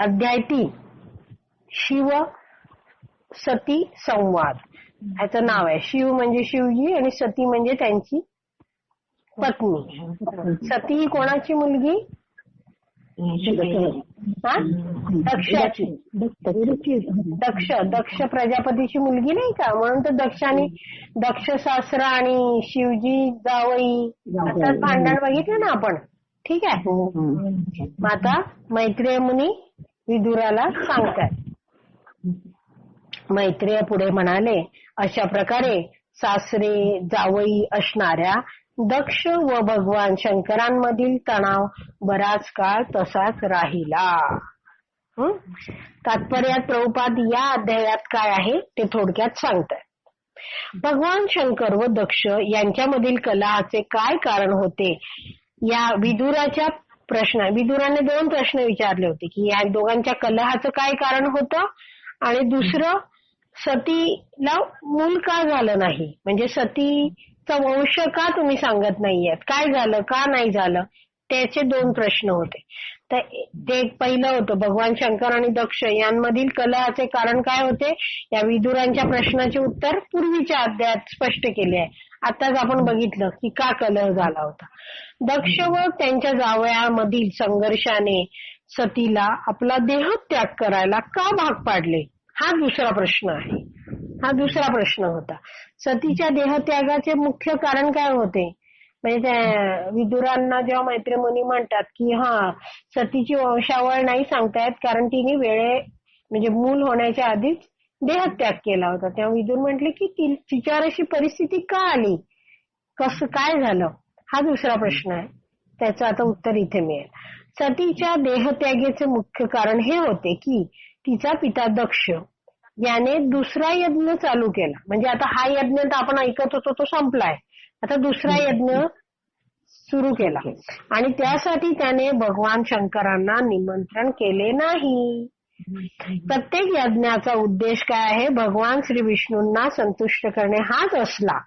अध्याय तीन. शिव सती संवाद. ह्याचं नाव आहे. शिव म्हणजे शिवजी आणि सती म्हणजे त्यांची पत्नी. सती ही कोणाची मुलगी? हा? दक्षाची. दक्ष दक्ष प्रजापतीची मुलगी नाही का? म्हणून तर दक्षाने दक्ष सासरा आणि शिवजी जावई. असं भांडण बघितलं ना आपण? ठीक आहे. आता मैत्रेय मुनी विदुराला सांगतात. मैत्रेय पुढे म्हणाले अशा प्रकारे सासरे जावई असणाऱ्या दक्ष व भगवान शंकरांमधील तणाव बराच काळ तसाच राहिला. तात्पर्यात प्रभुपाद या अध्यायात काय आहे ते थोडक्यात सांगतात. भगवान शंकर व दक्ष यांच्यामधील कलहाचे काय कारण होते? या विदुराच्या प्रश्न विदुराने दोन प्रश्न विचारले होते की या दोघांच्या कलहाचं काय कारण होतं? आणि दुसरं सतीला मूल का झालं नाही? म्हणजे सतीचा वंश का तुम्ही सांगत नाहीयेत? काय झालं? का नाही झालं? त्याचे दोन प्रश्न होते. तर ते एक पहिलं होतं भगवान शंकर आणि दक्ष यांमधील कलहाचे कारण काय होते? या विदुरांच्या प्रश्नाचे उत्तर पूर्वीच्या अध्यायात स्पष्ट केले आहे. आताच आपण बघितलं की का कलह झाला होता. दक्ष व त्यांच्या जावयामधील संघर्षाने सतीला आपला देहत्याग करायला का भाग पाडले? हा दुसरा प्रश्न आहे. हा दुसरा प्रश्न होता. सतीच्या देहत्यागाचे मुख्य कारण काय होते? म्हणजे विदुरांना जेव्हा मैत्रिमुनी म्हणतात की हा सतीची वंशावळ नाही सांगतायत कारण तिने वेळे म्हणजे मूल होण्याच्या आधीच देहत्याग केला होता. तेव्हा विदुर म्हटले की तिच्यावर अशी परिस्थिती का आली? कसं काय झालं? हा दुसरा प्रश्न आहे. त्याचं आता उत्तर इथे मिळेल. सतीच्या देहत्यागेचे मुख्य कारण हे होते की तिचा पिता दक्ष याने दुसरा यज्ञ चालू केला. म्हणजे आता हा यज्ञ तर आपण ऐकत होतो तो संपलाय. आता दुसरा यज्ञ सुरू केला. आणि त्यासाठी त्याने भगवान शंकरांना निमंत्रण केले नाही. प्रत्येक यज्ञाचा उद्देश काय आहे? भगवान श्री विष्णूंना संतुष्ट करणे हाच असला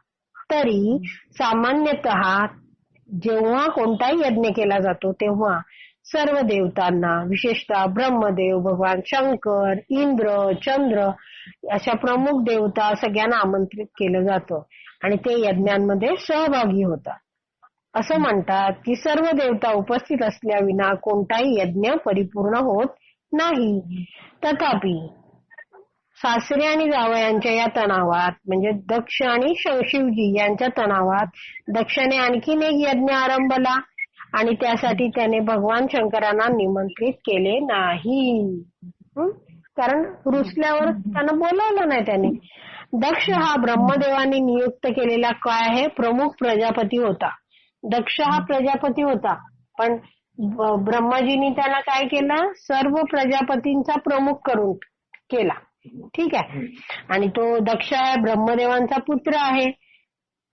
तरी सामान्यतः जेव्हा कोणताही यज्ञ केला जातो तेव्हा सर्व देवतांना विशेषतः ब्रह्मदेव भगवान शंकर इंद्र चंद्र अशा प्रमुख देवता सगळ्यांना आमंत्रित केलं जातं आणि ते यज्ञांमध्ये सहभागी होतात. असं म्हणतात की सर्व देवता उपस्थित असल्याविना कोणताही यज्ञ परिपूर्ण होत नाही. तथापि सासरे आणि जावयांच्या या तणावात म्हणजे दक्ष आणि शिवजी यांच्या तणावात दक्षाने आणखीन एक यज्ञ आरंभला आणि त्यासाठी त्याने भगवान शंकरांना निमंत्रित केले नाही. कारण रुसल्यावर त्यांना बोलावलं नाही त्याने. दक्ष हा ब्रह्मदेवाने नियुक्त केलेला काय आहे? प्रमुख प्रजापती होता. दक्ष हा प्रजापती होता. पण ब्रह्माजीनी त्याला काय केलं? सर्व प्रजापतींचा प्रमुख करून केला. ठीक आहे? आणि तो दक्ष आहे ब्रह्मदेवांचा पुत्र आहे.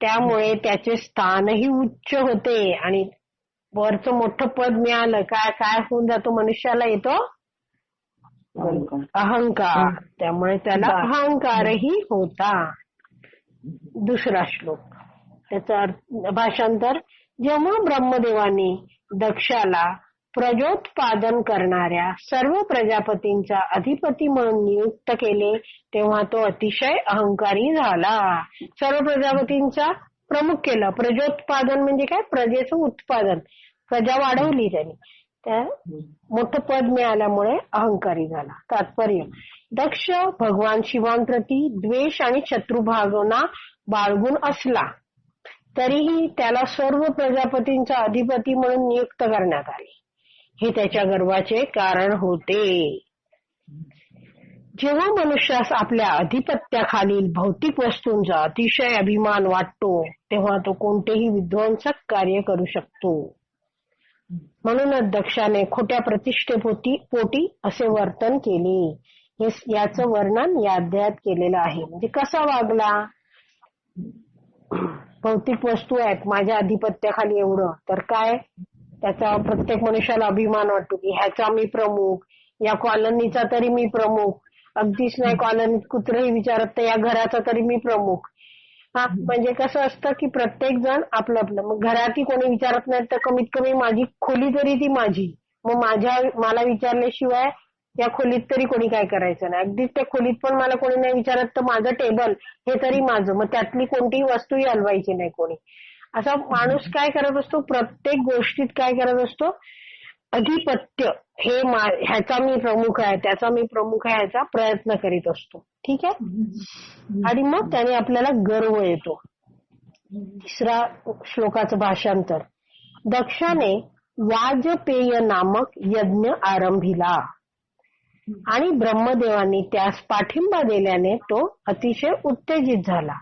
त्यामुळे त्याचे स्थानही उच्च होते आणि वरचं मोठं पद मिळालं. काय काय होऊन जातो? मनुष्याला येतो? अहंकार. त्यामुळे त्याला अहंकारही होता. दुसरा श्लोक. त्याचा अर्थ- भाषांतर. जेव्हा ब्रह्मदेवाने दक्षाला प्रजोत्पादन करणाऱ्या सर्व प्रजापतींचा अधिपती म्हणून नियुक्त केले तेव्हा तो अतिशय अहंकारी झाला. सर्व प्रजापतींचा प्रमुख केलं. प्रजोत्पादन म्हणजे काय? प्रजेचं उत्पादन. प्रजा वाढवली त्यांनी. त्या मोठं पद मिळाल्यामुळे अहंकारी झाला. तात्पर्य दक्ष भगवान शिवांप्रती द्वेष आणि शत्रुभावना बाळगून असला. तरीही त्याला सर्व प्रजापतींचा अधिपती म्हणून नियुक्त करण्यात आले. हे त्याच्या गर्वाचे कारण होते. जेव्हा मनुष्यास आपल्या अधिपत्याखालील भौतिक वस्तूंचा अतिशय अभिमान वाटतो तेव्हा तो कोणतेही विध्वंसक कार्य करू शकतो. म्हणूनच दक्षाने खोट्या प्रतिष्ठेपोटी पोटी असे वर्तन केले. याच याचं वर्णन या अध्यायात केलेलं आहे. म्हणजे कसा वागला? भौतिक वस्तू आहेत माझ्या आधिपत्याखाली एवढं. तर काय? त्याचा प्रत्येक मनुष्याला अभिमान वाटतो की ह्याचा मी प्रमुख या कॉलनीचा तरी मी प्रमुख. अगदीच नाही कॉलनीत कुत्रही विचारत तर या घराचा तरी मी प्रमुख. हा म्हणजे कसं असतं की प्रत्येक जण आपलं आपलं मग घरातही कोणी विचारत नाही तर कमीत कमी माझी खोली तरी ती माझी. मग माझ्या मला विचारल्याशिवाय या खोलीत तरी कोणी काय करायचं नाही. अगदीच त्या खोलीत पण मला कोणी नाही विचारत तर माझं टेबल हे तरी माझं. मग त्यातली कोणतीही वस्तूही हलवायची नाही कोणी. असा माणूस काय करत असतो? प्रत्येक गोष्टीत काय करत असतो? अधिपत्य हे ह्याचा मी प्रमुख आहे त्याचा मी प्रमुख आहे ह्याचा प्रयत्न करीत असतो. ठीक आहे? आणि मग त्याने आपल्याला गर्व येतो. तिसरा श्लोकाचं भाषांतर. दक्षाने वाजपेय नामक यज्ञ आरंभिला. आणि ब्रह्मदेवांनी त्यास पाठिंबा दिल्याने तो अतिशय उत्तेजित झाला.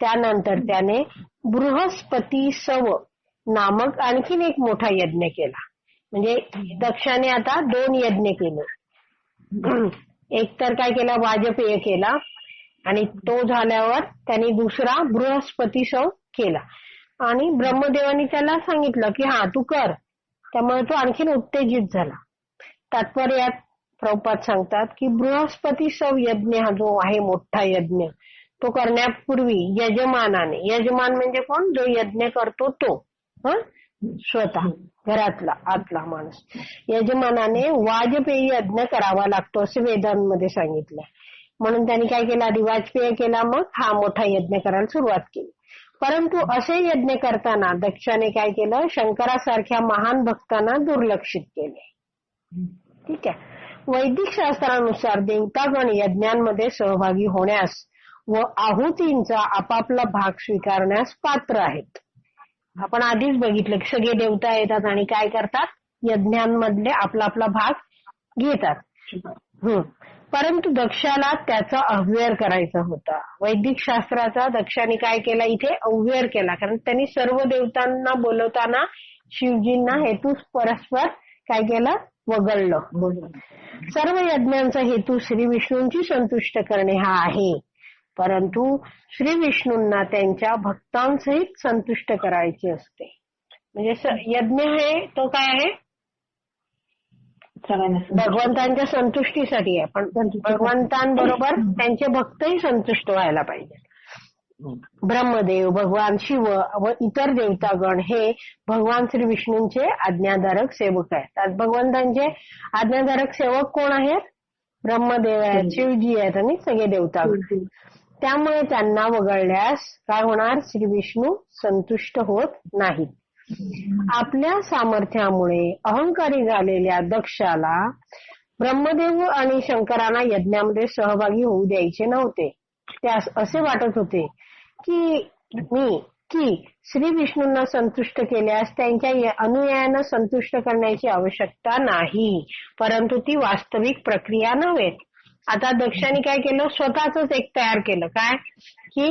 त्यानंतर त्याने बृहस्पती सव नामक आणखीन एक मोठा यज्ञ केला. म्हणजे दक्षाने आता दोन यज्ञ केले. एक तर काय केला? वाजपेय केला. आणि तो झाल्यावर त्यांनी दुसरा बृहस्पती सव केला. आणि ब्रह्मदेवानी त्याला सांगितलं की हा तू कर. त्यामुळे तो आणखीन उत्तेजित झाला. तात्पर्यात प्रभुपाद सांगतात की बृहस्पती सव यज्ञ हा जो आहे मोठा यज्ञ तो करण्यापूर्वी यजमानाने यजमान म्हणजे कोण? जो यज्ञ करतो तो हा? स्वतः घरातला आतला माणूस. यजमानाने वाजपेयी यज्ञ करावा लागतो असं वेदांमध्ये सांगितलं. म्हणून त्यांनी काय केलं? आधी वाजपेयी केला मग हा मोठा यज्ञ करायला सुरुवात केली. परंतु असे यज्ञ करताना दक्षाने काय केलं? शंकरासारख्या महान भक्तांना दुर्लक्षित केले. ठीक आहे. वैदिक शास्त्रानुसार देवतागण यज्ञांमध्ये सहभागी होण्यास व आहुतींचा आपापला भाग स्वीकारण्यास पात्र आहेत. आपण आधीच बघितलं की सगळे देवता येतात आणि काय करतात? यज्ञांमधले आपला आपला भाग घेतात. हम्म. परंतु दक्षाला त्याचा अव्यय करायचा होता. वैदिक शास्त्राचा दक्षाने काय केला? इथे अव्यय केला. कारण त्यांनी सर्व देवतांना बोलवताना शिवजींना हेतूच परस्पर काय केलं? वगळलं. सर्व यज्ञांचा हेतू श्री विष्णूंची संतुष्ट करणे हा आहे. परंतु श्री विष्णूंना त्यांच्या भक्तांसहित संतुष्ट करायचे असते. म्हणजे यज्ञ हे तो काय आहे? भगवंतांच्या संतुष्टीसाठी आहे. पण भगवंतांबरोबर त्यांचे भक्तही संतुष्ट व्हायला पाहिजे. ब्रह्मदेव भगवान शिव व इतर देवतागण हे भगवान श्री विष्णूंचे आज्ञाधारक सेवक आहेत. आज भगवंतांचे आज्ञाधारक सेवक कोण आहेत? ब्रह्मदेव आहेत शिवजी. आहेत आणि सगळे देवतागण. त्यामुळे त्यांना वगळल्यास काय होणार? श्री विष्णू संतुष्ट होत नाहीत आपल्या सामर्थ्यामुळे अहंकारी झालेल्या दक्षाला ब्रह्मदेव आणि शंकरांना यज्ञामध्ये सहभागी होऊ द्यायचे नव्हते. त्यास असे वाटत होते की मी की श्री विष्णूंना संतुष्ट केल्यास त्यांच्या अनुयायांना संतुष्ट करण्याची आवश्यकता नाही. परंतु ती वास्तविक प्रक्रिया नव्हे. आता दक्षाने काय केलं? स्वतःच एक तयार केलं. काय? की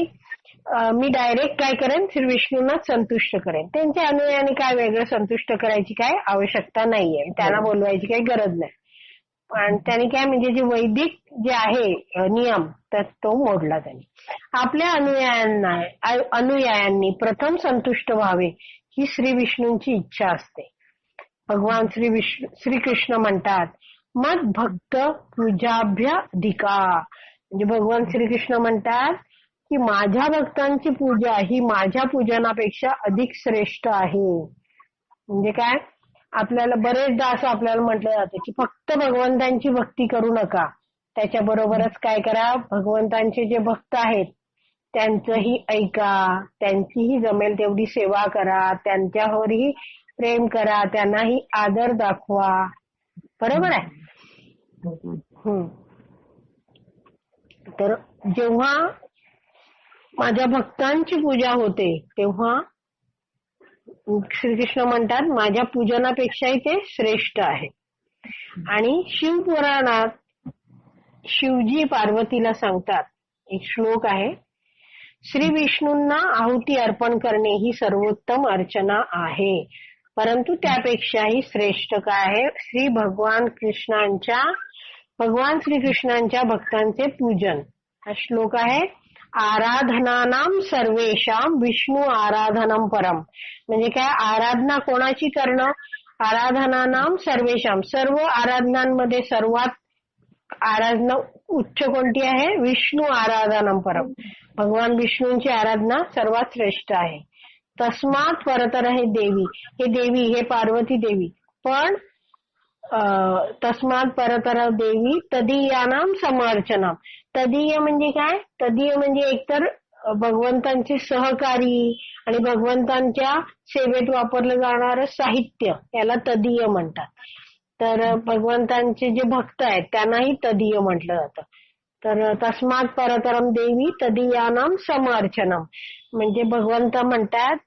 मी डायरेक्ट काय करेन? श्री विष्णूंना संतुष्ट करेन. त्यांच्या अनुयायांनी काय वेगळं संतुष्ट करायची काय आवश्यकता नाहीये. त्यांना बोलवायची काही गरज नाही. पण त्यांनी काय म्हणजे जे वैदिक जे आहे नियम तर तो मोडला त्यांनी. आपल्या अनुयायांना अनुयायांनी प्रथम संतुष्ट व्हावे ही श्री विष्णूंची इच्छा असते. भगवान श्री विष्णू श्रीकृष्ण म्हणतात मत भक्त पूजाभ्य अधिका. म्हणजे भगवान श्रीकृष्ण म्हणतात की माझ्या भक्तांची पूजा ही माझ्या पूजनापेक्षा अधिक श्रेष्ठ आहे. म्हणजे काय? आपल्याला बरेचदा असं आपल्याला म्हटलं जातं की फक्त भगवंतांची भक्ती करू नका. त्याच्याबरोबरच काय करा भगवंतांचे जे भक्त आहेत त्यांचंही ऐका त्यांचीही जमेल तेवढी सेवा करा त्यांच्यावरही प्रेम करा त्यांनाही आदर दाखवा. बरोबर आहे? तर जेव्हा माझ्या भक्तांची पूजा होते तेव्हा श्रीकृष्ण म्हणतात माझ्या पूजनापेक्षाही ते श्रेष्ठ आहे. आणि शिवपुराणात शिवजी पार्वतीला सांगतात एक श्लोक आहे श्री विष्णूंना आहुती अर्पण करणे ही सर्वोत्तम अर्चना आहे. परंतु त्यापेक्षाही श्रेष्ठ काय आहे? श्री भगवान कृष्णांच्या भगवान श्रीकृष्णांच्या भक्तांचे पूजन. हा श्लोक आहे आराधनानाम सर्वेशाम विष्णू आराधनम परम. म्हणजे काय? आराधना कोणाची करणं? आराधनानाम सर्वेशाम सर्व आराधनांमध्ये सर्वात आराधना उच्च कोणती आहे? विष्णू आराधनम परम. भगवान विष्णूंची आराधना सर्वात श्रेष्ठ आहे. तस्मात परतर हे देवी. हे देवी हे पार्वती देवी. पण तस्मात परतर देवी तदीयानाम समर्चना तदीय म्हणजे काय? तदीय म्हणजे एकतर भगवंतांचे सहकारी आणि भगवंतांच्या सेवेत वापरलं जाणारं साहित्य याला तदीय म्हणतात. तर भगवंतांचे जे भक्त आहेत त्यांनाही तदीय म्हटलं जातं. तर तस्मात परतरम देवी तदीयानाम समर्चनम. म्हणजे भगवंत म्हणतात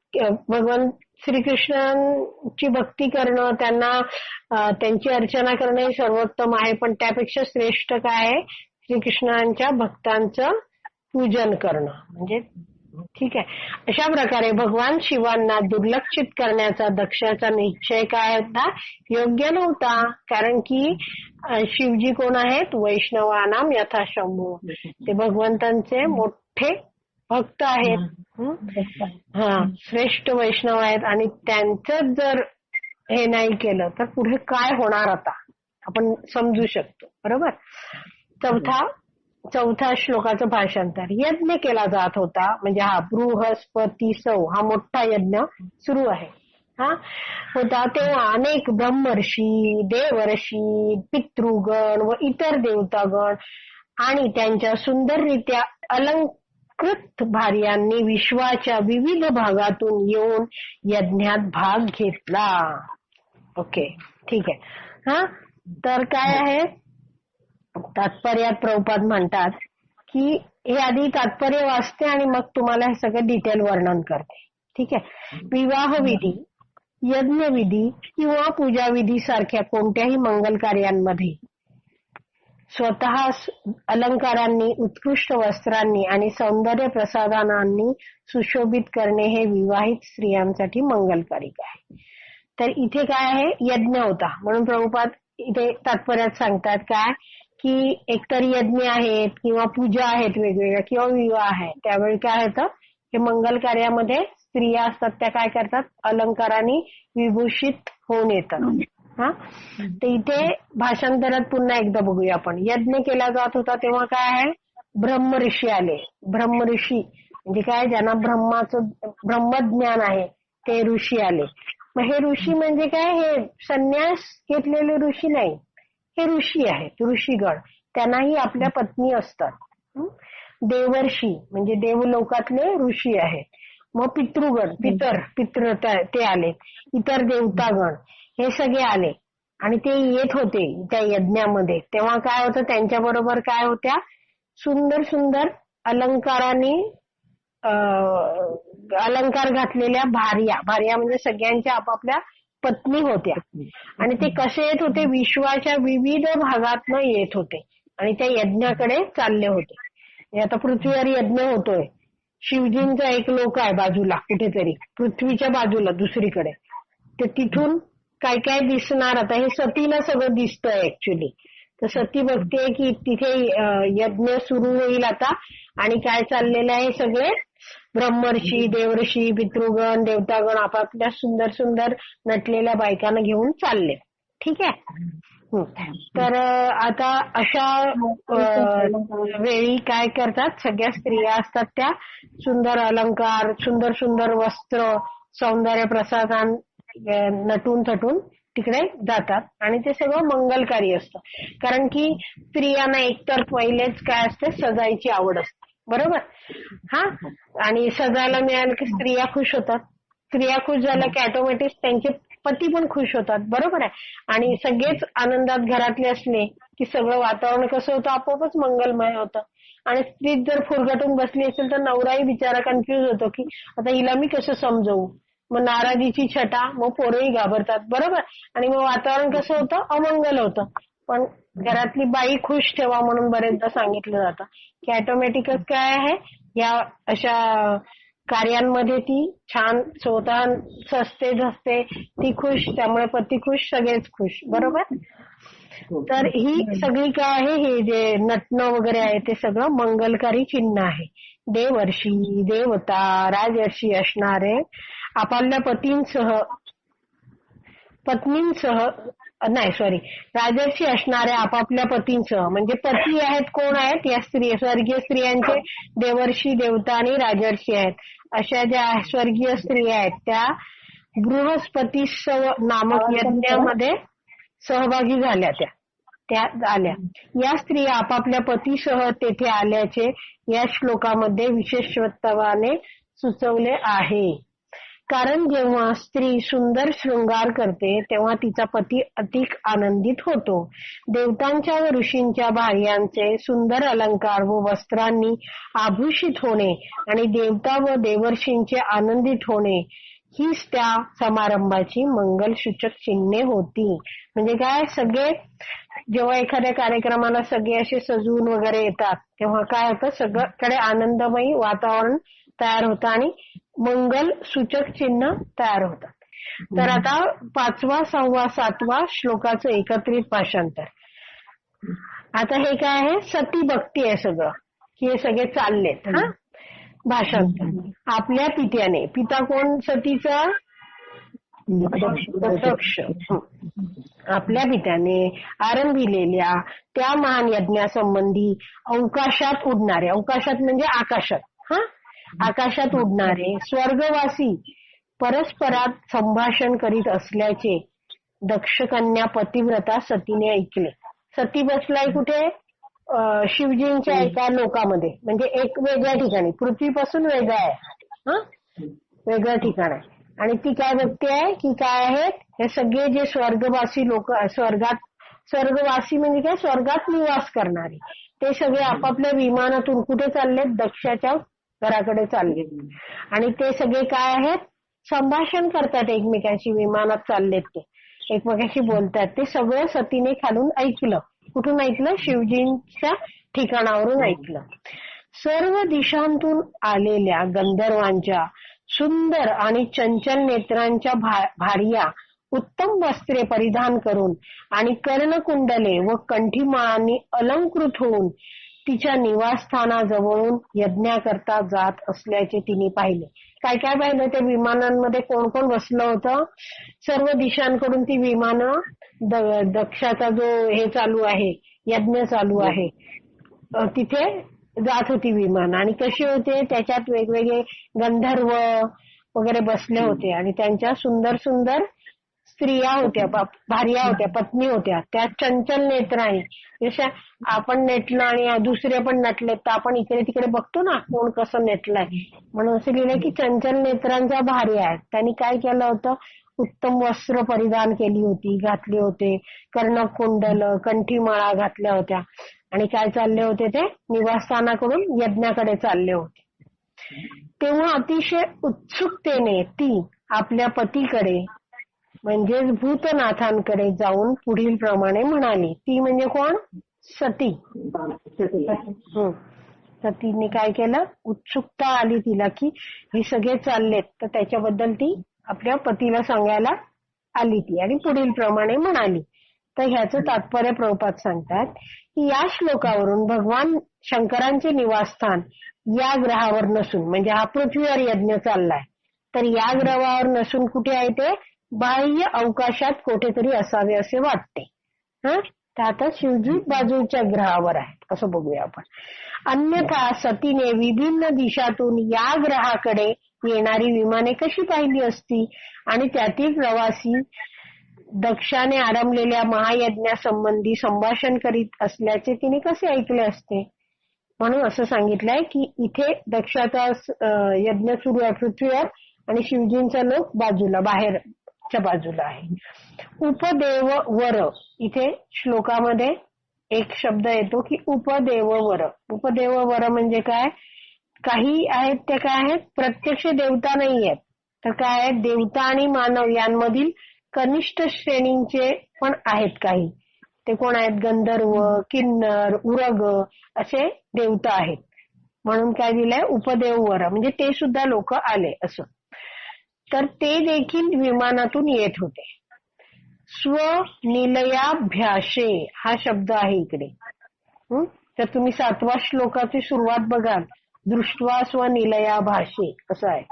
भगवंत श्रीकृष्णांची भक्ती करणं त्यांना त्यांची अर्चना करणं हे सर्वोत्तम आहे. पण त्यापेक्षा श्रेष्ठ काय आहे? श्रीकृष्णांच्या भक्तांचं पूजन करणं. म्हणजे ठीक आहे. अशा प्रकारे भगवान शिवांना दुर्लक्षित करण्याचा दक्षाचा निश्चय काय होता? योग्य नव्हता. कारण की शिवजी कोण आहेत? वैष्णवानाम यथाशंभू ते भगवंतांचे मोठे भक्त आहेत. हं? श्रेष्ठ वैष्णव आहेत आणि त्यांचं जर हे नाही केलं तर पुढे काय होणार आता? आपण समजू शकतो बरोबर? चौथा चौथ्या श्लोकाचं भाषांतर. यज्ञ केला जात होता म्हणजे हा बृहस्पती सौ हा मोठा यज्ञ सुरू आहे. हा? होता तेव्हा अनेक ब्रह्मर्षी देवर्षी पितृगण व इतर देवतागण आणि त्यांच्या सुंदररित्या कृत भार्यांनी विश्वाच्या विविध भागातून येऊन यज्ञात भाग घेतला. ओके ठीक आहे. हा? तर काय आहे? तात्पर्यात प्रभुपाद म्हणतात की हे आधी तात्पर्य वाचते आणि मग तुम्हाला हे सगळं डिटेल वर्णन करते. ठीक आहे? विवाह विधी यज्ञविधी किंवा पूजाविधी सारख्या कोणत्याही मंगल कार्यांमध्ये स्वतः अलंकारांनी उत्कृष्ट वस्त्रांनी आणि सौंदर्य प्रसाधनांनी सुशोभित करणे हे विवाहित स्त्रियांसाठी मंगलकारिक आहे. तर इथे काय आहे? यज्ञ होता. म्हणून प्रभुपाद इथे तात्पर्यात सांगतात काय? की एकतर यज्ञ आहेत किंवा पूजा आहेत वेगवेगळ्या किंवा विवाह आहे त्यावेळी काय होतं? हे मंगल कार्यामध्ये स्त्रिया असतात. त्या काय करतात? अलंकाराने विभूषित होऊन येतात. हा? तर इथे भाषांतरात पुन्हा एकदा बघूया आपण. यज्ञ केला जात होता तेव्हा काय आहे? ब्रह्मऋषी आले. ब्रह्मऋषी म्हणजे काय? ज्यांना ब्रह्माचं ब्रह्मज्ञान आहे ते ऋषी आले. मग हे ऋषी म्हणजे काय? हे संन्यास घेतलेले ऋषी नाही. हे ऋषी आहेत ऋषीगण. त्यांनाही आपल्या पत्नी असतात. देवर्षी म्हणजे देवलोकातले ऋषी आहेत. मग पितृगण पितर पितृ ते आले. इतर देवतागण. हे सगळे आले. आणि ते येत होते त्या यज्ञामध्ये. तेव्हा काय होतं? त्यांच्या बरोबर काय होत्या? सुंदर सुंदर अलंकाराने अं, अलंकार घातलेल्या भार्या. भार्या म्हणजे सगळ्यांच्या आपापल्या पत्नी होत्या. आणि ते कसे येत होते? विश्वाच्या विविध भागातनं येत होते. आणि त्या यज्ञाकडे चालले होते. आता पृथ्वीवर यज्ञ होतोय. शिवजींचा एक लोक आहे बाजूला कुठेतरी. पृथ्वीच्या बाजूला दुसरीकडे. तर तिथून काय काय दिसणार आता? हे सतीला सगळं दिसतंय ऍक्च्युली तर सती बघते की तिथे यज्ञ सुरू होईल आता. आणि काय चाललेलं आहे सगळे? ब्रह्मर्षी देवर्षी पितृगण देवतागण आपापल्या सुंदर सुंदर नटलेल्या बायकांना घेऊन चालले. ठीक आहे? तर आता अशा वेळी काय करतात? सगळ्या स्त्रिया असतात त्या. सुंदर अलंकार सुंदर सुंदर वस्त्र सौंदर्य प्रसादान नटून थटून तिकडे जातात. आणि ते सगळं मंगलकारी असतं. कारण की स्त्रियांना एकतर पहिलेच काय असते सजायची आवड असते. बरोबर? हा? आणि सजायला मिळालं की स्त्रिया खुश होतात. स्त्रिया खुश झाल्या की ऑटोमॅटिक त्यांचे पती पण खुश होतात. बरोबर आहे? आणि सगळेच आनंदात घरातले असले की सगळं वातावरण कसं होतं? आपोआपच मंगलमय होतं. आणि स्त्री जर फुरगटून बसली असेल तर नवराही बिचारा कन्फ्युज होतो की आता हिला मी कसं समजवू? मग नाराजीची छटा मग पोरंही घाबरतात. बरोबर? आणि मग वातावरण कसं होतं? अमंगल होतं. पण घरातली बाई खुश ठेवा म्हणून बरेचदा सांगितलं जातं. की ऑटोमॅटिकच काय आहे? या अशा कार्यांमध्ये ती छान स्वतः सस्ते धसते. ती खुश त्यामुळे पती खुश सगळेच खुश. बरोबर? तर ही सगळी काय आहे? हे जे नटणं वगैरे आहे ते सगळं मंगलकारी चिन्ह आहे. देवर्षी देवता राजर्षी असणारे आपापल्या पतींसह पत्नींसह नाही सॉरी राजर्षी असणाऱ्या आपापल्या पतींसह म्हणजे पती आहेत कोण आहेत? या स्त्री स्वर्गीय स्त्रियांचे देवर्षी देवता आणि राजर्षी आहेत. अशा ज्या स्वर्गीय स्त्रिया आहेत त्या बृहस्पती नामक यज्ञामध्ये सहभागी झाल्या त्या. त्या आल्या. या स्त्रिया आपापल्या पतीसह तेथे आल्याचे या श्लोकामध्ये विशेषत्वाने सुचवले आहे. कारण जेव्हा स्त्री सुंदर शृंगार करते तेव्हा तिचा पती अधिक आनंदित होतो. देवतांच्या व ऋषींच्या भार्यांचे सुंदर अलंकार व वस्त्रांनी आभूषित होणे आणि देवता व देवर्षींचे आनंदित होणे हीच त्या समारंभाची मंगलसूचक चिन्हे होती. म्हणजे काय? सगळे जेव्हा एखाद्या कार्यक्रमाला सगळे असे सजून वगैरे येतात तेव्हा काय होतं? सगळ्याकडे आनंदमयी वातावरण तयार होतं आणि मंगल सूचक चिन्ह तयार होतात. तर आता पाचवा सहावा सातवा श्लोकाचं एकत्रित भाषांतर. आता हे काय आहे? सती भक्ती आहे सगळं. की हे सगळे चाललेत हा? भाषांतर. आपल्या पित्याने. पिता कोण? सतीचा? दक्ष आपल्या पित्याने आरंभिलेल्या त्या महान यज्ञासंबंधी अवकाशात उडणारे. अवकाशात म्हणजे आकाशात हा? आकाशात उडणारे स्वर्गवासी परस्परात संभाषण करीत असल्याचे दक्षकन्या पतिव्रता सतीने ऐकले. सती बसलाय कुठे? शिवजींच्या एका लोकामध्ये. म्हणजे एक वेगळ्या ठिकाणी. पृथ्वीपासून वेगळा आहे. हा? वेगळं ठिकाण आहे. आणि ती काय बघते आहे? की काय आहेत? हे सगळे जे स्वर्गवासी लोक स्वर्गात स्वर्गवासी म्हणजे काय? स्वर्गात निवास करणारे. ते सगळे आपापल्या विमानातून कुठे चाललेत? दक्षाच्या घराकडे चालले. आणि ते सगळे काय आहेत? संभाषण करतात एकमेकांशी विमानात चाललेत ते. एकमेकांशी बोलतात. ते सगळं सतीने खालून ऐकलं. कुठून ऐकलं? शिवजींच्या ठिकाणावरून ऐकलं. सर्व दिशांतून आलेल्या गंधर्वांच्या सुंदर आणि चंचल नेत्रांच्या भार्या उत्तम वस्त्रे परिधान करून आणि कर्णकुंडले व कंठीमाळांनी अलंकृत होऊन तिच्या निवासस्थानाजवळून यज्ञाकरता जात असल्याचे तिने पाहिले. काय काय पाहिलं? त्या विमानांमध्ये कोण कोण बसलं होतं? सर्व दिशांकडून ती विमानं दक्षाचा जो हे चालू आहे यज्ञ चालू आहे तिथे जात होती विमान. आणि कशी होते? त्याच्यात वेगवेगळे गंधर्व वगैरे बसले होते. आणि त्यांच्या सुंदर सुंदर स्त्रिया होत्या भार्या होत्या पत्नी होत्या. त्या चंचल नेत्राने जशा आपण नेटलं आणि दुसरे पण नटले तर आपण इकडे तिकडे बघतो ना कोण कसं नेटलंय. म्हणून असं लिहिलंय की चंचल नेत्रांच्या भार्या आहेत त्यांनी काय केलं होतं? उत्तम वस्त्र परिधान केली होती घातले होते. कर्णकुंडल कंठीमाळा घातल्या होत्या. आणि काय चालले होते ते? निवासस्थानाकडून यज्ञाकडे चालले होते. तेव्हा अतिशय उत्सुकतेने ती आपल्या पतीकडे म्हणजेच भूतनाथांकडे जाऊन पुढील प्रमाणे म्हणाली. ती म्हणजे कोण? सती. सतीने काय केलं? उत्सुकता आली तिला की हे सगळे चाललेत. तर त्याच्याबद्दल ती आपल्या पतीला सांगायला आली ती आणि पुढील प्रमाणे म्हणाली. तर ह्याचं तात्पर्य प्रभुपात सांगतात की या श्लोकावरून भगवान शंकरांचे निवासस्थान या ग्रहावर नसून म्हणजे हा पृथ्वीवर यज्ञ चाललाय. तर या ग्रहावर नसून कुठे आहे ते? बाह्य अवकाशात कुठेतरी असावे असे वाटते. हा? तर आता शिवजी बाजूच्या ग्रहावर आहेत. असं बघूया आपण. अन्यथा सतीने विभिन्न दिशातून या ग्रहाकडे येणारी विमाने कशी पाहिली असती? आणि त्यातील प्रवासी दक्षाने आरंभलेल्या महायज्ञासंबंधी संभाषण करीत असल्याचे तिने कसे ऐकले असते? म्हणून असं सांगितलंय की इथे दक्षाचा यज्ञ सुरू आहे पृथ्वीवर आणि शिवजींचा लोक बाजूला बाहेर च्या बाजूला आहे. उपदेव वर. इथे श्लोकामध्ये एक शब्द येतो की उपदेव वर. उपदेव वर म्हणजे काय? काही आहेत ते काय आहेत? प्रत्यक्ष देवता नाही आहेत तर काय आहेत? देवता आणि मानव यांमधील कनिष्ठ श्रेणींचे पण आहेत काही. ते कोण आहेत? गंधर्व किन्नर उरग असे देवता आहेत. म्हणून काय दिलंय? उपदेव वर. म्हणजे ते सुद्धा लोक आले असं. तर ते देखील विमानातून येत होते. स्वनिलयाभ्यासे हा शब्द आहे इकडे. तर तुम्ही सातवा श्लोकाची सुरुवात बघाल. दृष्ट्वा स्वनिलया भाषे असं आहे?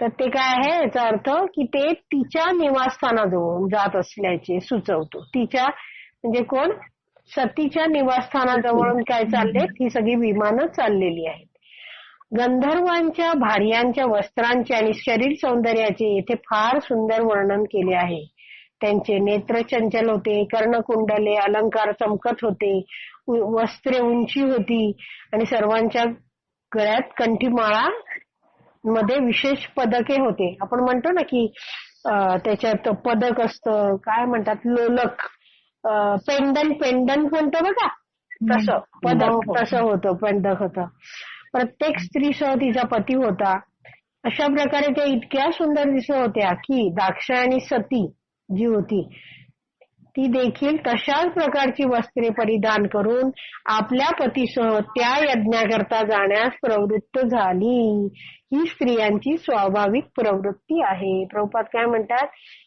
तर ते काय आहे? याचा अर्थ की ते तिच्या निवासस्थानाजवळून जात असल्याचे सुचवतो. तिच्या म्हणजे कोण? सतीच्या निवासस्थानाजवळून काय चालले ही सगळी विमानं चाललेली आहेत. गंधर्वांच्या भार्यांच्या वस्त्रांचे आणि शरीर सौंदर्याचे येथे फार सुंदर वर्णन केले आहे. त्यांचे नेत्र चंचल होते कर्णकुंडले अलंकार चमकत होते वस्त्रे उंची होती आणि सर्वांच्या गळ्यात कंठीमाळा मध्ये विशेष पदके होते. आपण म्हणतो ना की त्याच्यात पदक असतं काय म्हणतात लोलक पेंडन पेंडन म्हणतो बघा. तसं पदक तसं होतं पदक होतं. प्रत्येक स्त्रीसह तिचा पती होता. अशा प्रकारे त्या इतक्या सुंदर दिसत होत्या की दाक्षायणी सती जी होती ती देखील तशाच प्रकारची वस्त्रे परिधान करून आपल्या पतीसह त्या यज्ञाकरता जाण्यास प्रवृत्त झाली. ही स्त्रियांची स्वाभाविक प्रवृत्ती आहे. प्रभुपात काय म्हणतात?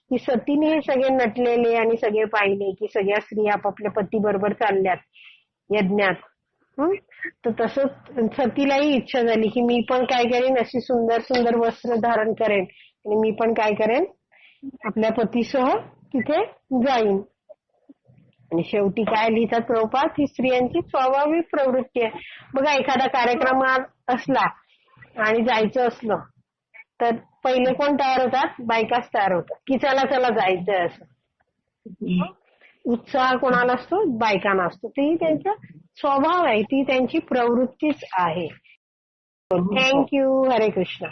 की सतीने हे सगळे नटलेले आणि सगळे पाहिले की सगळ्या स्त्रिया आपापल्या पती बरोबर चालल्यात यज्ञात. तर तसंच सतीलाही इच्छा झाली की मी पण काय करेन अशी सुंदर सुंदर वस्त्र धारण करेन. आणि मी पण काय करेन आपल्या पतीसह तिथे जाईन. आणि शेवटी काय लिहितात प्रभुपाद ही स्त्रियांची स्वाभाविक प्रवृत्ती आहे. बघा एखादा कार्यक्रम असला आणि जायचं असलं तर पहिले कोण तयार होतात? बायकाच तयार होतात. की चला चला जायचंय असं. उत्साह कोणाला असतो? बायकांना असतो. ती त्यांचा स्वभाव आहे ती त्यांची प्रवृत्तीच आहे. थँक्यू हरे कृष्ण.